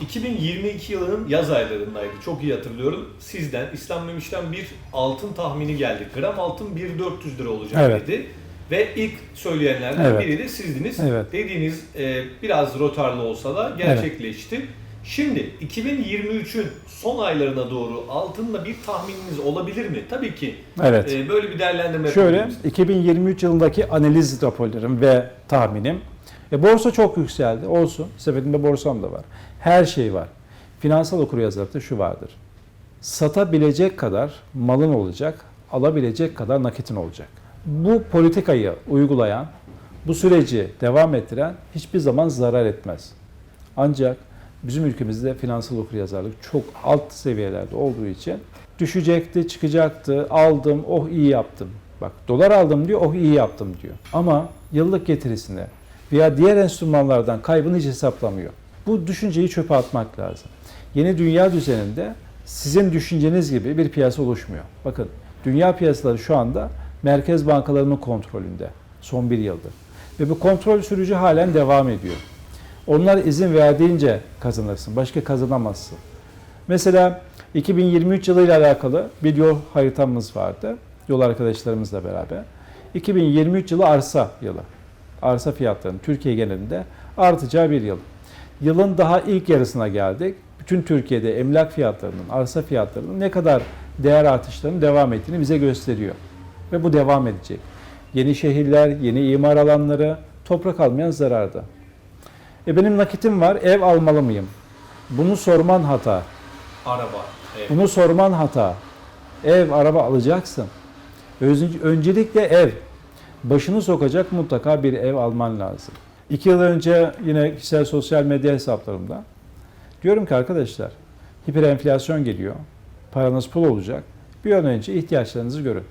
2022 yılının yaz aylarındaydı. Çok iyi hatırlıyorum. Sizden İslam Memiş'ten bir altın tahmini geldi. Gram altın 1400 lira olacak Evet. dedi. Ve ilk söyleyenlerden Evet. biri de sizdiniz. Evet. Dediğiniz e, biraz rotarlı olsa da gerçekleşti. Şimdi 2023'ün son aylarına doğru altında bir tahmininiz olabilir mi? Tabii ki Evet. e, böyle bir değerlendirme Şöyle yapabiliriz. 2023 yılındaki analiz raporlarım ve tahminim. E, borsa çok yükseldi. Olsun. Sepetinde borsam da var. Her şey var. Finansal okuryazarlıkta şu vardır. Satabilecek kadar malın olacak, alabilecek kadar nakitin olacak. Bu politikayı uygulayan, bu süreci devam ettiren hiçbir zaman zarar etmez. Ancak bizim ülkemizde finansal okuryazarlık çok alt seviyelerde olduğu için düşecekti, çıkacaktı, aldım, oh iyi yaptım. Bak dolar aldım diyor, oh iyi yaptım diyor. Ama yıllık getirisine veya diğer enstrümanlardan kaybını hiç hesaplamıyor. Bu düşünceyi çöpe atmak lazım. Yeni dünya düzeninde sizin düşünceniz gibi bir piyasa oluşmuyor. Bakın dünya piyasaları şu anda merkez bankalarının kontrolünde son bir yıldır. Ve bu kontrol sürücü halen devam ediyor. Onlar izin verdiğince kazanırsın. Başka kazanamazsın. Mesela 2023 yılıyla alakalı bir yol haritamız vardı. Yol arkadaşlarımızla beraber. 2023 yılı arsa yılı. Arsa fiyatlarının Türkiye genelinde artacağı bir yıl. Yılın daha ilk yarısına geldik. Bütün Türkiye'de emlak fiyatlarının, arsa fiyatlarının ne kadar değer artışlarının devam ettiğini bize gösteriyor. Ve bu devam edecek. Yeni şehirler, yeni imar alanları, toprak almayan zararda. E benim nakitim var, ev almalı mıyım? Bunu sorman hata. Araba. Evet. Bunu sorman hata. Ev, araba alacaksın. Öncelikle ev. Başını sokacak mutlaka bir ev alman lazım. İki yıl önce yine kişisel sosyal medya hesaplarımda diyorum ki arkadaşlar hiperenflasyon geliyor. Paranız pul olacak. Bir an önce ihtiyaçlarınızı görün.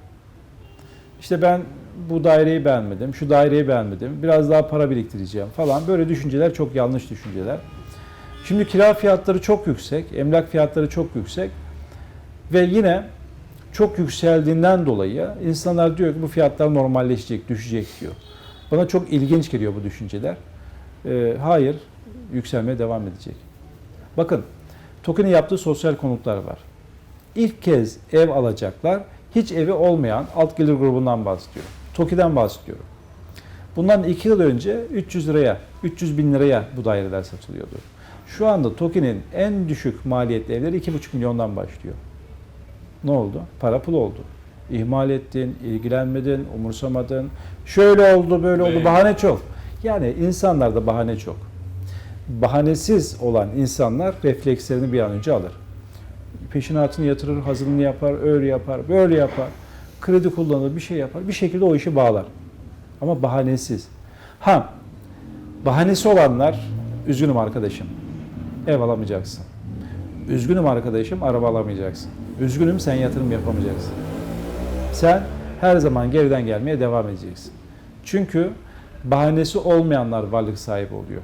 İşte ben bu daireyi beğenmedim, şu daireyi beğenmedim, biraz daha para biriktireceğim falan. Böyle düşünceler çok yanlış düşünceler. Şimdi kira fiyatları çok yüksek, emlak fiyatları çok yüksek ve yine çok yükseldiğinden dolayı insanlar diyor ki bu fiyatlar normalleşecek, düşecek diyor. Bana çok ilginç geliyor bu düşünceler. Ee, hayır, yükselmeye devam edecek. Bakın, TOKİ'nin yaptığı sosyal konutlar var. İlk kez ev alacaklar, hiç evi olmayan alt gelir grubundan bahsediyor. TOKİ'den bahsediyorum. Bundan iki yıl önce 300 liraya, 300 bin liraya bu daireler satılıyordu. Şu anda TOKİ'nin en düşük maliyetli evleri 2,5 milyondan başlıyor. Ne oldu? Para pul oldu. İhmal ettin, ilgilenmedin, umursamadın. Şöyle oldu, böyle oldu. Bahane çok. Yani insanlarda bahane çok. Bahanesiz olan insanlar reflekslerini bir an önce alır. Peşinatını yatırır, hazırlığını yapar, öyle yapar, böyle yapar. Kredi kullanır, bir şey yapar. Bir şekilde o işi bağlar. Ama bahanesiz. Ha, bahanesi olanlar, üzgünüm arkadaşım, ev alamayacaksın. Üzgünüm arkadaşım, araba alamayacaksın. Üzgünüm sen yatırım yapamayacaksın. Sen her zaman geriden gelmeye devam edeceksin. Çünkü bahanesi olmayanlar varlık sahibi oluyor.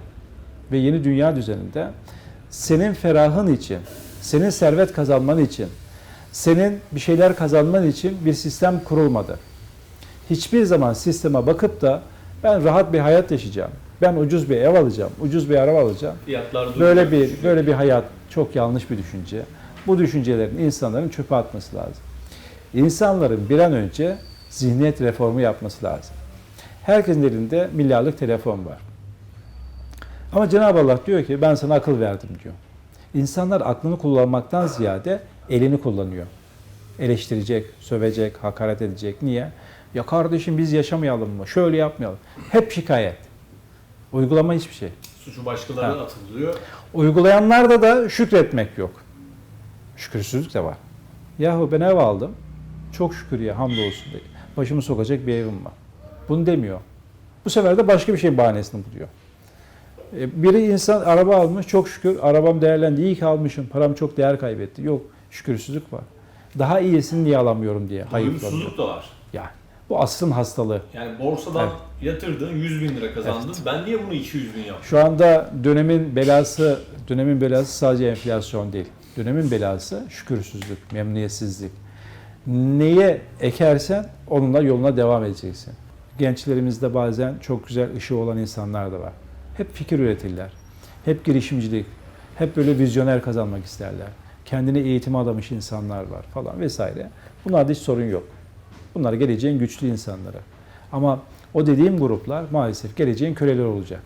Ve yeni dünya düzeninde senin ferahın için, senin servet kazanman için, senin bir şeyler kazanman için bir sistem kurulmadı. Hiçbir zaman sisteme bakıp da ben rahat bir hayat yaşayacağım, ben ucuz bir ev alacağım, ucuz bir araba alacağım. Fiyatlar Böyle bir böyle bir hayat çok yanlış bir düşünce. Bu düşüncelerin insanların çöpe atması lazım. İnsanların bir an önce zihniyet reformu yapması lazım. Herkesin elinde milyarlık telefon var. Ama Cenab-ı Allah diyor ki ben sana akıl verdim diyor. İnsanlar aklını kullanmaktan ziyade elini kullanıyor. Eleştirecek, sövecek, hakaret edecek. Niye? Ya kardeşim biz yaşamayalım mı? Şöyle yapmayalım. Hep şikayet. Uygulama hiçbir şey. Suçu başkalarına Ha. atılıyor. Uygulayanlarda da şükretmek yok. Şükürsüzlük de var. Yahu ben ev aldım. Çok şükür ya hamdolsun diye. Başımı sokacak bir evim var. Bunu demiyor. Bu sefer de başka bir şey bahanesini buluyor. E, Biri insan araba almış çok şükür arabam değerlendi. İyi ki almışım. Param çok değer kaybetti. Yok şükürsüzlük var. Daha iyisini niye alamıyorum diye hayıflanıyor. Da var. Ya bu asrın hastalığı. Yani borsadan Evet. yatırdın 100 bin lira kazandın. Ben niye bunu 200 bin yaptım? Şu anda dönemin belası, dönemin belası sadece enflasyon değil. Dönemin belası şükürsüzlük, memnuniyetsizlik. Neye ekersen onunla yoluna devam edeceksin. Gençlerimizde bazen çok güzel ışığı olan insanlar da var. Hep fikir üretirler. Hep girişimcilik. Hep böyle vizyoner kazanmak isterler. Kendini eğitime adamış insanlar var falan vesaire. Bunlarda hiç sorun yok. Bunlar geleceğin güçlü insanları. Ama o dediğim gruplar maalesef geleceğin köleleri olacak.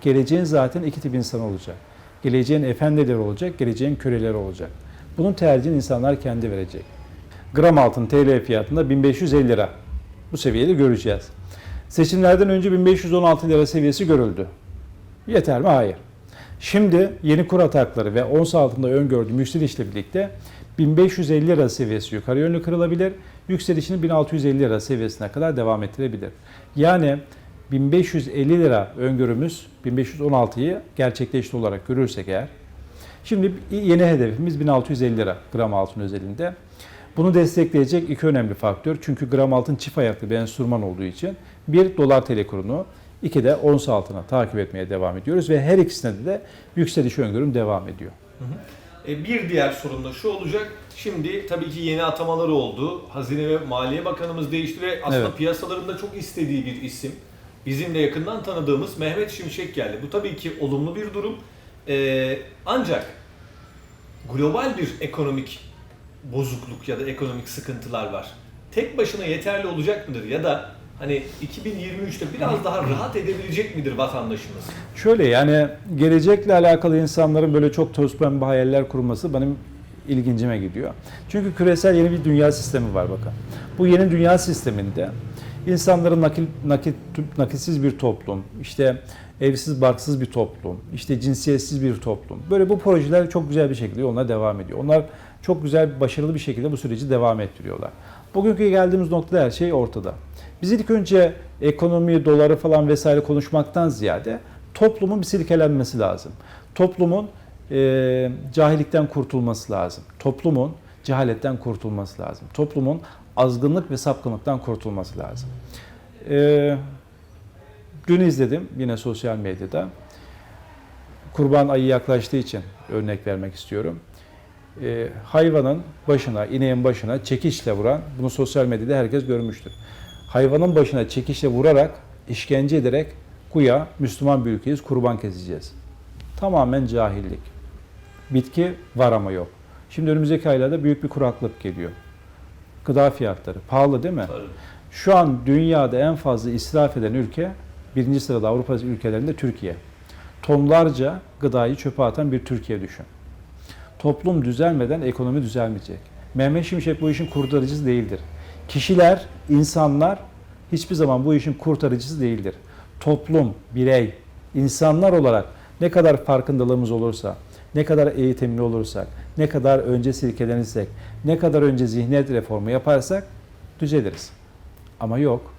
Geleceğin zaten iki tip insan olacak. Geleceğin efendileri olacak, geleceğin köleleri olacak. Bunun tercihini insanlar kendi verecek. Gram altın TL fiyatında 1550 lira. Bu seviyede göreceğiz. Seçimlerden önce 1516 lira seviyesi görüldü. Yeter mi? Hayır. Şimdi yeni kur atakları ve ons altında öngördüğüm yükselişle birlikte 1550 lira seviyesi yukarı yönlü kırılabilir. Yükselişini 1650 lira seviyesine kadar devam ettirebilir. Yani 1550 lira öngörümüz 1516'yı gerçekleşti olarak görürsek eğer Şimdi yeni hedefimiz 1650 lira gram altın özelinde. Bunu destekleyecek iki önemli faktör. Çünkü gram altın çift ayaklı bir enstrüman olduğu için bir dolar TL kurunu, iki de ons altına takip etmeye devam ediyoruz ve her ikisinde de yükseliş öngörüm devam ediyor. E, bir diğer sorun da şu olacak. Şimdi tabii ki yeni atamaları oldu. Hazine ve Maliye Bakanımız değişti ve aslında Evet. piyasalarında çok istediği bir isim. Bizim de yakından tanıdığımız Mehmet Şimşek geldi. Bu tabii ki olumlu bir durum. E, ancak global bir ekonomik bozukluk ya da ekonomik sıkıntılar var. Tek başına yeterli olacak mıdır ya da hani 2023'te biraz daha rahat edebilecek midir vatandaşımız? Şöyle yani gelecekle alakalı insanların böyle çok toz pembe hayaller kurması benim ilgincime gidiyor. Çünkü küresel yeni bir dünya sistemi var bakın. Bu yeni dünya sisteminde insanların nakil, nakit, nakitsiz bir toplum, işte evsiz barksız bir toplum, işte cinsiyetsiz bir toplum. Böyle bu projeler çok güzel bir şekilde yoluna devam ediyor. Onlar çok güzel, başarılı bir şekilde bu süreci devam ettiriyorlar. Bugünkü geldiğimiz noktada her şey ortada. Biz ilk önce ekonomiyi, doları falan vesaire konuşmaktan ziyade toplumun bir silkelenmesi lazım. Toplumun e, cahillikten kurtulması lazım. Toplumun cehaletten kurtulması lazım. Toplumun azgınlık ve sapkınlıktan kurtulması lazım. E, dün izledim yine sosyal medyada. Kurban ayı yaklaştığı için örnek vermek istiyorum. E, hayvanın başına, ineğin başına çekiçle vuran, bunu sosyal medyada herkes görmüştür. Hayvanın başına çekiçle vurarak, işkence ederek kuya Müslüman bir ülkeyiz, kurban keseceğiz. Tamamen cahillik. Bitki var ama yok. Şimdi önümüzdeki aylarda büyük bir kuraklık geliyor. Gıda fiyatları pahalı değil mi? Tabii. Şu an dünyada en fazla israf eden ülke birinci sırada Avrupa ülkelerinde Türkiye. Tonlarca gıdayı çöpe atan bir Türkiye düşün. Toplum düzelmeden ekonomi düzelmeyecek. Mehmet Şimşek bu işin kurtarıcısı değildir. Kişiler, insanlar hiçbir zaman bu işin kurtarıcısı değildir. Toplum, birey, insanlar olarak ne kadar farkındalığımız olursa, ne kadar eğitimli olursak, ne kadar önce silkelenirsek, ne kadar önce zihniyet reformu yaparsak düzeliriz. Ama yok.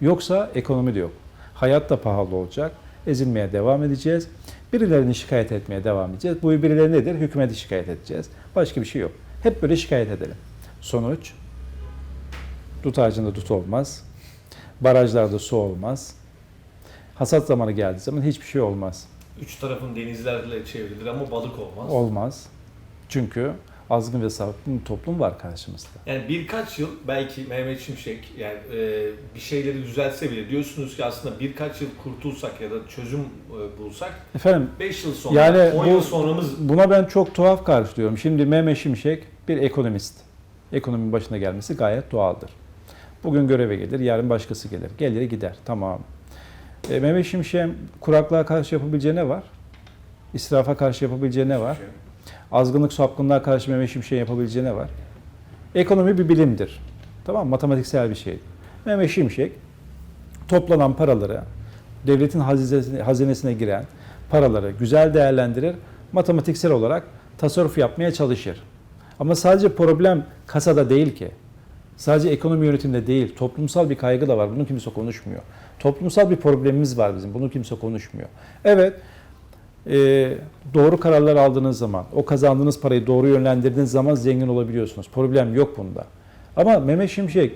Yoksa ekonomi de yok. Hayat da pahalı olacak. Ezilmeye devam edeceğiz. Birilerini şikayet etmeye devam edeceğiz. Bu birileri nedir? Hükümeti şikayet edeceğiz. Başka bir şey yok. Hep böyle şikayet edelim. Sonuç dut ağacında dut olmaz. Barajlarda su olmaz. Hasat zamanı geldiği zaman hiçbir şey olmaz. Üç tarafın denizlerle çevrilir ama balık olmaz. Olmaz. Çünkü azgın ve sapkın bir toplum var karşımızda. Yani birkaç yıl belki Mehmet Şimşek yani e, bir şeyleri düzeltse bile diyorsunuz ki aslında birkaç yıl kurtulsak ya da çözüm e, bulsak Efendim 5 yıl sonra, Yani 10 bu- yıl sonramız Buna ben çok tuhaf karşılıyorum. Şimdi Mehmet Şimşek bir ekonomist. Ekonominin başına gelmesi gayet doğaldır. Bugün göreve gelir, yarın başkası gelir. Gelir gider. Tamam. E, Mehmet Şimşek'in kuraklığa karşı yapabileceği ne var? İsrafa karşı yapabileceği ne var? Azgınlık, sapkınlığa karşı Mehmet Şimşek'in yapabileceği ne var? Ekonomi bir bilimdir. Tamam? Matematiksel bir şey. Mehmet Şimşek toplanan paraları, devletin hazinesine, hazinesine giren paraları güzel değerlendirir, matematiksel olarak tasarruf yapmaya çalışır. Ama sadece problem kasada değil ki. Sadece ekonomi yönetiminde değil, toplumsal bir kaygı da var. Bunu kimse konuşmuyor. Toplumsal bir problemimiz var bizim. Bunu kimse konuşmuyor. Evet, e, doğru kararlar aldığınız zaman, o kazandığınız parayı doğru yönlendirdiğiniz zaman zengin olabiliyorsunuz. Problem yok bunda. Ama Mehmet Şimşek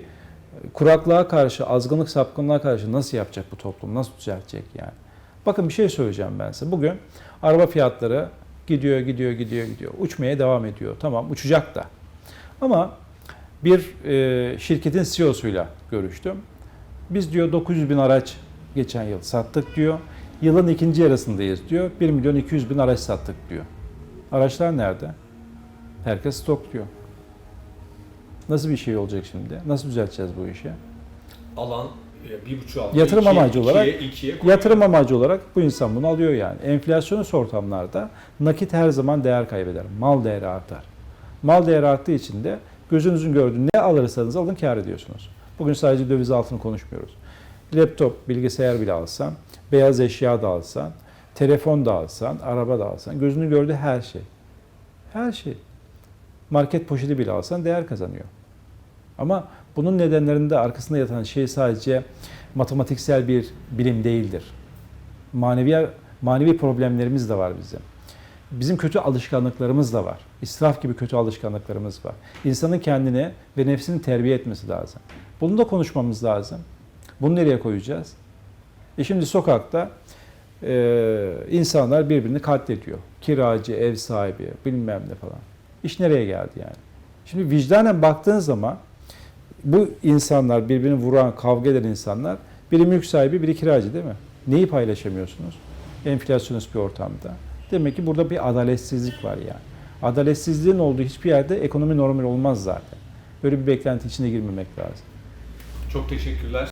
kuraklığa karşı, azgınlık, sapkınlığa karşı nasıl yapacak bu toplum? Nasıl düzeltecek yani? Bakın bir şey söyleyeceğim ben size. Bugün araba fiyatları gidiyor, gidiyor, gidiyor, gidiyor. Uçmaya devam ediyor. Tamam uçacak da. Ama bir e, şirketin CEO'suyla görüştüm. Biz diyor 900 bin araç geçen yıl sattık diyor. Yılın ikinci yarısındayız diyor. 1 milyon 200 bin araç sattık diyor. Araçlar nerede? Herkes stokluyor. Nasıl bir şey olacak şimdi? Nasıl düzelteceğiz bu işi? Alan e, bir buçuk altı. Yatırım ikiye- amacı olarak- ikiye, ikiye koyuyor. Yatırım amacı olarak bu insan bunu alıyor yani. Enflasyonist ortamlarda nakit her zaman değer kaybeder. Mal değeri artar. Mal değeri arttığı için de gözünüzün gördüğü ne alırsanız alın kar ediyorsunuz. Bugün sadece döviz altını konuşmuyoruz. Laptop, bilgisayar bile alsan, beyaz eşya da alsan, telefon da alsan, araba da alsan, gözünün gördüğü her şey. Her şey. Market poşeti bile alsan değer kazanıyor. Ama bunun nedenlerinde arkasında yatan şey sadece matematiksel bir bilim değildir. Manevi manevi problemlerimiz de var bizim. Bizim kötü alışkanlıklarımız da var. İsraf gibi kötü alışkanlıklarımız var. İnsanın kendini ve nefsini terbiye etmesi lazım. Bunu da konuşmamız lazım. Bunu nereye koyacağız? E şimdi sokakta e, insanlar birbirini katlediyor. Kiracı, ev sahibi, bilmem ne falan. İş nereye geldi yani? Şimdi vicdanen baktığın zaman bu insanlar birbirini vuran, kavga eden insanlar biri mülk sahibi, biri kiracı değil mi? Neyi paylaşamıyorsunuz? Enflasyonist bir ortamda. Demek ki burada bir adaletsizlik var yani. Adaletsizliğin olduğu hiçbir yerde ekonomi normal olmaz zaten. Böyle bir beklenti içine girmemek lazım. Çok teşekkürler.